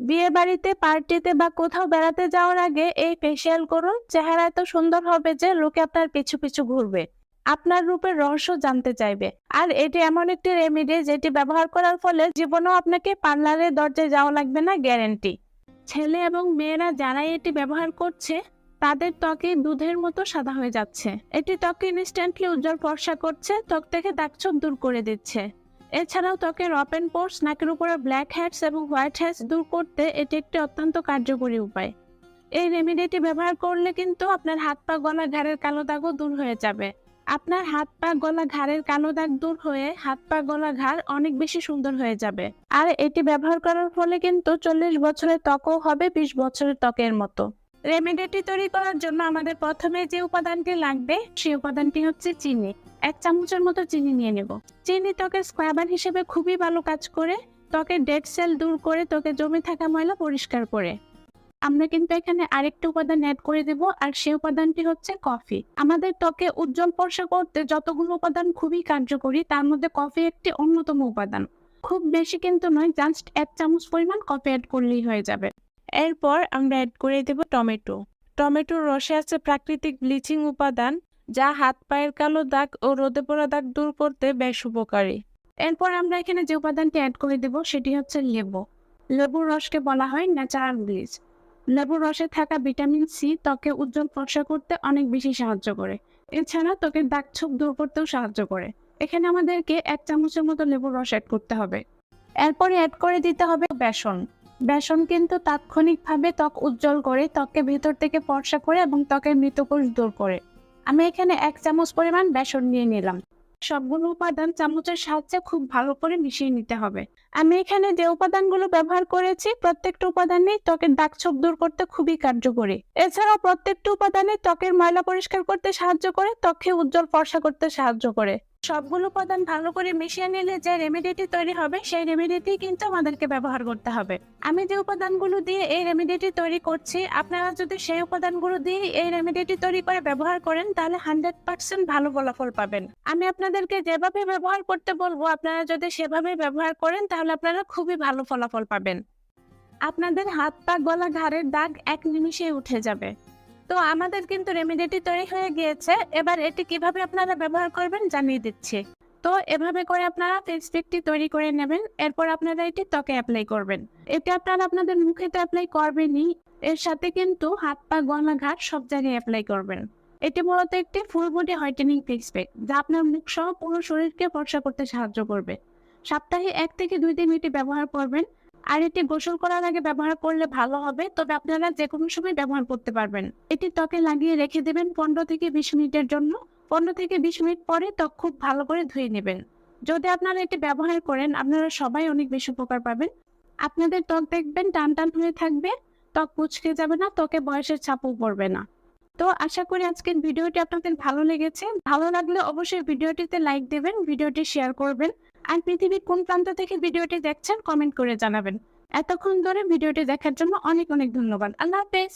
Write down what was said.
বিয়ে বাড়িতে পার্টিতে বা কোথাও বেড়াতে যাওয়ার আগে এই ফেসিয়াল করুন। চেহারা এত সুন্দর হবে যে লোকে আপনার পিছু পিছু ঘুরবে। আপনার রূপের রহস্য জানতে চাইবে। আর এটি এমন একটি রেমেডি যেটি ব্যবহার করার ফলে জীবনেও আপনাকে পার্লারের দরজায় যাওয়া লাগবে না গ্যারেন্টি ছেলে এবং মেয়েরা যারাই এটি ব্যবহার করছে, তাদের ত্বকে দুধের মতো সাদা হয়ে যাচ্ছে। এটি ত্বকে ইনস্ট্যান্টলি উজ্জ্বল ফর্সা করছে, ত্বক থেকে দাগছোপ দূর করে দিচ্ছে। এছাড়াও ত্বকের ওপেন পোর্স নাকের উপরে ব্ল্যাক হেডস এবং হোয়াইট হ্যাডস দূর করতে এটি একটি অত্যন্ত কার্যকরী উপায়। এই রেমেডিটি ব্যবহার করলে কিন্তু আপনার হাত পা গলা ঘাড়ের কালো দাগও দূর হয়ে যাবে। আপনার হাত পা গলা ঘাড়ের কালো দাগ দূর হয়ে হাত পা গলা ঘাড় অনেক বেশি সুন্দর হয়ে যাবে। আর এটি ব্যবহার করার ফলে কিন্তু চল্লিশ বছরের ত্বকও হবে বিশ বছরের ত্বকের মতো। রেমেডিটি তৈরি করার জন্য আমাদের প্রথমে যে উপাদানটি লাগবে, সেই উপাদানটি হচ্ছে চিনি। এক চামচের মতো চিনি নিয়ে নেব। চিনি ত্বকের স্ক্রাবার হিসেবে খুবই ভালো কাজ করে ত্বকের ডেড সেল দূর করে ত্বকে জমে থাকা ময়লা পরিষ্কার করে। আমরা কিন্তু এখানে আরেকটা উপাদান অ্যাড করে দেব, আর সেই উপাদানটি হচ্ছে কফি। আমাদের ত্বকে উজ্জ্বল ফর্সা করতে যতগুলো উপাদান খুবই কার্যকরী, তার মধ্যে কফি একটি অন্যতম উপাদান। খুব বেশি কিন্তু নয়, জাস্ট এক চামচ পরিমাণ কফি অ্যাড করলেই হয়ে যাবে। এরপর আমরা অ্যাড করে দেব টমেটো। টমেটোর রসে আছে প্রাকৃতিক ব্লিচিং উপাদান যা হাত পায়ের কালো দাগ ও রোদে পড়া দাগ দূর করতে বেশ উপকারী। এরপর আমরা এখানে যে উপাদানটি অ্যাড করে দেব, সেটি হচ্ছে লেবু। লেবুর রসকে বলা হয় ন্যাচারাল ব্লিচ লেবুর রসে থাকা ভিটামিন সি ত্বকে উজ্জ্বল ফর্সা করতে অনেক বেশি সাহায্য করে। এছাড়া ত্বকের দাগ ছোপ দূর করতেও সাহায্য করে। এখানে আমাদেরকে এক চামচের মতো লেবুর রস অ্যাড করতে হবে। এরপরে অ্যাড করে দিতে হবে বেসন। বেসন কিন্তু তাৎক্ষণিকভাবে ত্বক উজ্জ্বল করে, ত্বককে ভেতর থেকে ফর্সা করে এবং ত্বকের মৃতকোষ দূর করে। আমি এখানে এক চামচ পরিমাণ বেসন নিয়ে নিলাম। সবগুলো উপাদান চামচের সাহায্যে খুব ভালো করে মিশিয়ে নিতে হবে। আমি এখানে যে উপাদানগুলো ব্যবহার করেছি, প্রত্যেকটা উপাদানই ত্বকের দাগ ছোপ দূর করতে খুবই কার্যকরী। এছাড়াও প্রত্যেকটা উপাদানে ত্বকের ময়লা পরিষ্কার করতে সাহায্য করে ত্বকে উজ্জ্বল ফর্সা করতে সাহায্য করে। সবগুলো উপাদান ভালো করে মিশিয়ে নিলে যে রেমেডিটি তৈরি হবে, সেই রেমেডিটি কিন্তু আমাদেরকে ব্যবহার করতে হবে। আমি যে উপাদানগুলো দিয়ে এই রেমেডিটি তৈরি করছি, আপনারা যদি সেই উপাদানগুলো দিয়ে এই রেমেডিটি তৈরি করে ব্যবহার করেন, তাহলে হান্ড্রেড পার্সেন্ট ভালো ফলাফল পাবেন। আমি আপনাদেরকে যেভাবে ব্যবহার করতে বলব, আপনারা যদি সেভাবে ব্যবহার করেন, তাহলে আপনারা খুবই ভালো ফলাফল পাবেন। আপনাদের হাত পা গলা, ঘাড়ের দাগ এক নিমিষে উঠে যাবে। তো আমাদের কিন্তু রেমেডিটি তৈরি হয়ে গিয়েছে। এবার এটি কীভাবে আপনারা ব্যবহার করবেন জানিয়ে দিচ্ছি। তো এভাবে করে আপনারা ফেস প্যাকটি তৈরি করে নেবেন। এরপর আপনারা এটি ত্বকে অ্যাপ্লাই করবেন। এটি আপনারা আপনাদের মুখে তো অ্যাপ্লাই করবেনই। এর সাথে কিন্তু হাত পা, গলা ঘাট সব জায়গায় অ্যাপ্লাই করবেন। এটি মূলত একটি full body whitening face pack যা আপনার মুখ সহ পুরো শরীরকে ফর্সা করতে সাহায্য করবে। সপ্তাহে এক থেকে দুই দিন এটি ব্যবহার করবেন। আর এটি গোসল করার আগে ব্যবহার করলে ভালো হবে, তবে আপনারা যে কোনো সময় ব্যবহার করতে পারবেন। এটি ত্বকে লাগিয়ে রেখে দেবেন পনেরো থেকে বিশ মিনিটের জন্য। পনেরো থেকে বিশ মিনিট পরে ত্বক খুব ভালো করে ধুয়ে নেবেন। যদি আপনারা এটি ব্যবহার করেন, আপনারা সবাই অনেক বেশি উপকার পাবেন। আপনাদের ত্বক দেখবেন টান টান হয়ে থাকবে, ত্বক কুচকে যাবে না, ত্বকে বয়সের ছাপও পড়বে না। তো আশা করি আজকের ভিডিওটি আপনাদের ভালো লেগেছে। ভালো লাগলে অবশ্যই ভিডিওটিতে লাইক দেবেন, ভিডিওটি শেয়ার করবেন। আর পৃথিবীর কোন প্রান্ত থেকে ভিডিওটি দেখছেন কমেন্ট করে জানাবেন। এতক্ষণ ধরে ভিডিওটি দেখার জন্য অনেক অনেক ধন্যবাদ। আল্লাহ হাফেজ।